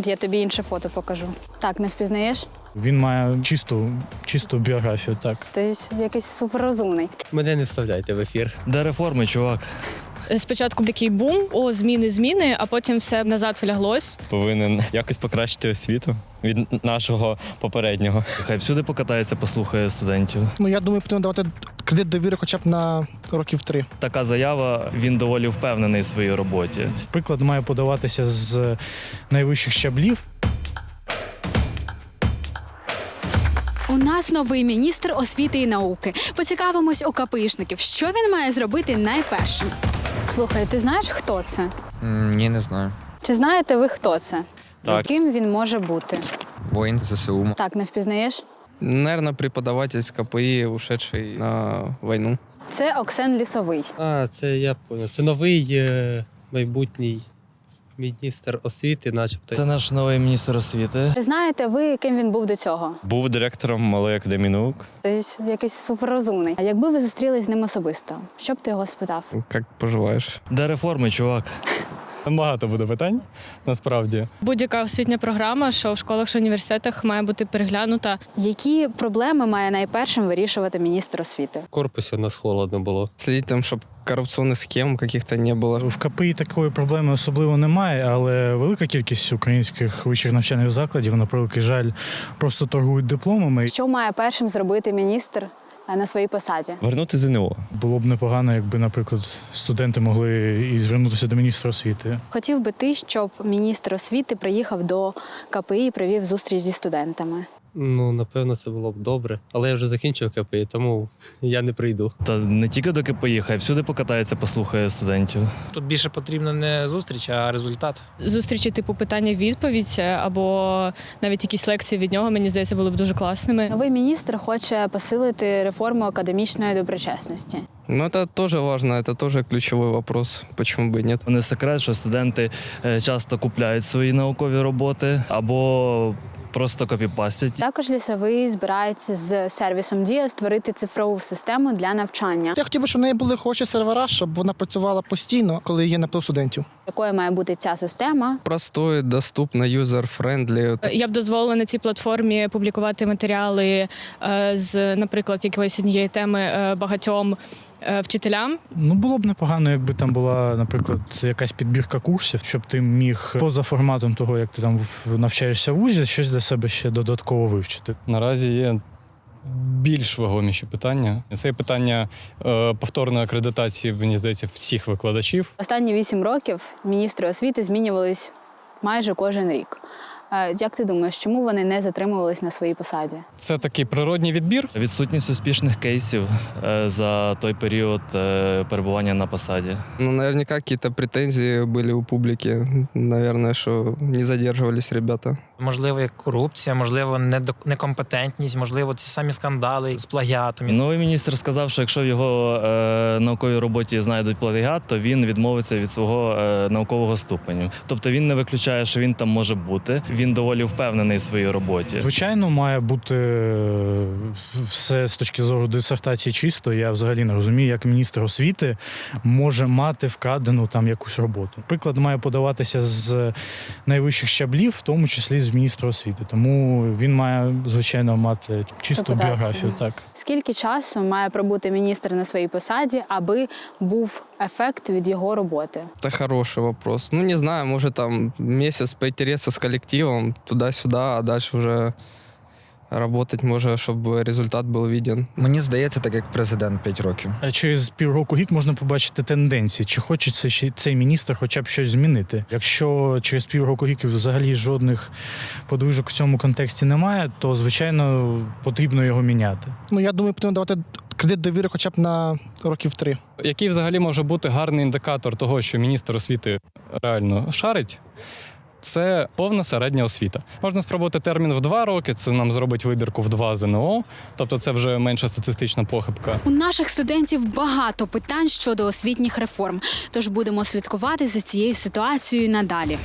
От Я тобі інше фото покажу. Так, не впізнаєш? Він має чисту, чисту біографію, так. Ти якийсь суперрозумний. Мене не вставляйте в ефір. Де реформи, чувак? Спочатку такий бум, о, зміни, зміни, а потім все назад вляглось. повинен якось покращити освіту від нашого попереднього. Хай всюди покатається, послухає студентів. Ну я думаю, потрібно давати кредит довіри хоча б на років три. Така заява, він доволі впевнений в своїй роботі. Приклад має подаватися з найвищих щаблів. У нас новий міністр освіти і науки. Поцікавимось у КПІшників, що він має зробити найпершим. Слухай, ти знаєш, хто це? Ні, не знаю. Чи знаєте ви, хто це? Так. Ким він може бути? Воїн ЗСУ. Так, не впізнаєш? Наверное, преподаватель з КПІ, ушедший на війну. Це Оксен Лісовий. А, це я понял. Це новий е, майбутній міністр освіти, начебто. Це наш новий міністр освіти. Чи знаєте ви, ким він був до цього? Був директором малої академії наук. Тобто якийсь суперрозумний. А якби ви зустрілись з ним особисто, що б ти його спитав? Як поживаєш? Де реформи, чувак? Багато буде питань насправді. Будь-яка освітня програма, що в школах, що в університетах має бути переглянута. Які проблеми має найпершим вирішувати міністр освіти? В корпусі у нас холодно було. Следить там, чтобы коррупционных схем каких-то не было. В КПІ такої проблеми особливо немає, але велика кількість українських вищих навчальних закладів, на превеликий жаль, просто торгують дипломами. Що має першим зробити міністр е, на своїй посаді? Вернути ЗНО. Було б непогано, якби, наприклад, студенти могли і звернутися до міністра освіти. Хотів би ти, щоб міністр освіти приїхав до КПІ і провів зустріч зі студентами. Ну, напевно, це було б добре. Але я вже закінчив КПІ, тому я не прийду. Та не тільки до КПІ, хай всюди покатається, послухає студентів. Тут більше потрібно не зустріч, а результат. Зустрічі типу питання-відповідь або навіть якісь лекції від нього, мені здається, були б дуже класними. Новий міністр хоче посилити реформу академічної доброчесності. Но это тоже важно, это тоже ключевой вопрос. Почему бы и нет? Не секрет, що студенти е, часто купляють свої наукові роботи або просто копіпастять. Також лісовий збирається з сервісом Дія створити цифрову систему для навчання, Я хотів би, щоб в неї були хороші сервера, щоб вона працювала постійно, коли є наплив студентів. якою має бути ця система. Простое, доступно, user-friendly. Я б дозволила на цій платформі публікувати матеріали е, з, наприклад, якоїсь однієї теми е, багатьом вчителям. Ну було б непогано, якби там була, наприклад, якась підбірка курсів, щоб ти міг поза форматом того, як ти там навчаєшся в вузі, щось для себе ще додатково вивчити. Наразі є більш вагоміші питання. Це питання е, повторної акредитації, мені здається, всіх викладачів. Останні вісім років міністри освіти змінювались майже кожен рік. Е, Як ти думаєш, чому вони не затримувались на своїй посаді? Це такий природній відбір. Відсутність успішних кейсів е, за той період е, перебування на посаді. Ну, наверняка какие-то претензии были у публики. Наверное, что не задерживались ребята. Можливо, корупція, можливо, некомпетентність, можливо, ті самі скандали з плагіатом. Новий міністр сказав, що якщо в його е, науковій роботі знайдуть плагіат, то він відмовиться від свого е, наукового ступеню. Тобто він не виключає, що він там може бути. Він доволі впевнений в своїй роботі. Звичайно, має бути е, все з точки зору дисертації чисто. Я взагалі не розумію, як міністр освіти може мати вкрадену там якусь роботу. Приклад має подаватися з найвищих щаблів, в тому числі з міністра освіти. Тому він має звичайно мати чисту Репутацію. біографію. Так. Скільки часу має пробути міністр на своїй посаді, аби був ефект від його роботи? Это хороший вопрос. Ну, не знаю, может, там месяц поинтереса с коллективом, туда-сюда, а дальше уже работать може, щоб результат був виден. Мені здається, так як президент 5 років. А Через півроку рік можна побачити тенденції, чи хоче це ще- цей міністр хоча б щось змінити. Якщо через півроку рік взагалі жодних подвижок в цьому контексті немає, то звичайно потрібно його міняти. Ну я думаю, потрібно давати кредит довіри хоча б на років три. Який взагалі може бути гарний індикатор того, що міністр освіти реально шарить? Це повна середня освіта. Можна спробувати термін в два роки. Це нам зробить вибірку в два ЗНО, тобто це вже менша статистична похибка. У наших студентів багато питань щодо освітніх реформ, тож будемо слідкувати за цією ситуацією надалі.